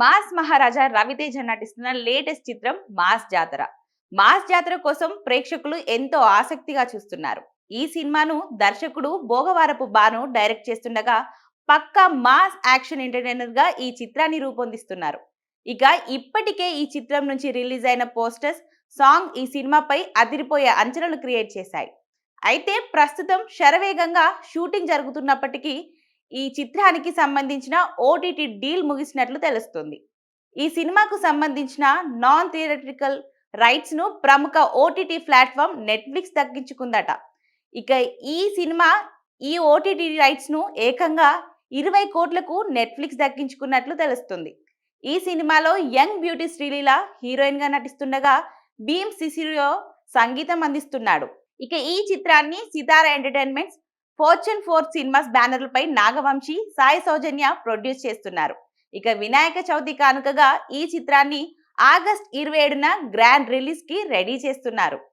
Mass మహారాజా రవితేజ నటిస్తున్న latest చిత్రం mass జాతర. మాస్ జాతర కోసం ప్రేక్షకులు ఎంతో ఆసక్తిగా చూస్తున్నారు. ఈ సినిమాను దర్శకుడు భోగవారపు బాను డైరెక్ట్ చేస్తుండగా పక్కా మాస్ యాక్షన్ ఎంటర్టైనర్గా ఈ చిత్రాన్ని రూపొందిస్తున్నారు. ఇక ఇప్పటికే ఈ చిత్రం నుంచి రిలీజ్ అయిన పోస్టర్స్ సాంగ్ ఈ సినిమాపై అదిరిపోయే అంచనాలు క్రియేట్ చేశాయి. అయితే ప్రస్తుతం శరవేగంగా షూటింగ్ జరుగుతున్నప్పటికీ ఈ చిత్రానికి సంబంధించిన ఓటీటీ డీల్ ముగిసినట్లు తెలుస్తుంది. ఈ సినిమాకు సంబంధించిన నాన్ థియేట్రికల్ రైట్స్ను ప్రముఖ ఓటీటీ ప్లాట్ఫామ్ నెట్ఫ్లిక్స్ దక్కించుకుందట. ఇక ఈ సినిమా ఈ ఓటీటీ రైట్స్ను ఏకంగా ఇరవై కోట్లకు నెట్ఫ్లిక్స్ దక్కించుకున్నట్లు తెలుస్తుంది. ఈ సినిమాలో యంగ్ బ్యూటీ శ్రీలీల హీరోయిన్గా నటిస్తుండగా భీమ్ సిసిరియో సంగీతం అందిస్తున్నాడు. ఇక ఈ చిత్రాన్ని Sithara entertainments fortune four cinemas బ్యానర్లపై Nagavamsi Sai Soujanya produce చేస్తున్నారు. ఇక వినాయక చవితి కానుకగా ఈ చిత్రాన్ని ఆగస్ట్ ఇరవై ఏడున గ్రాండ్ రిలీజ్కి రెడీ చేస్తున్నారు.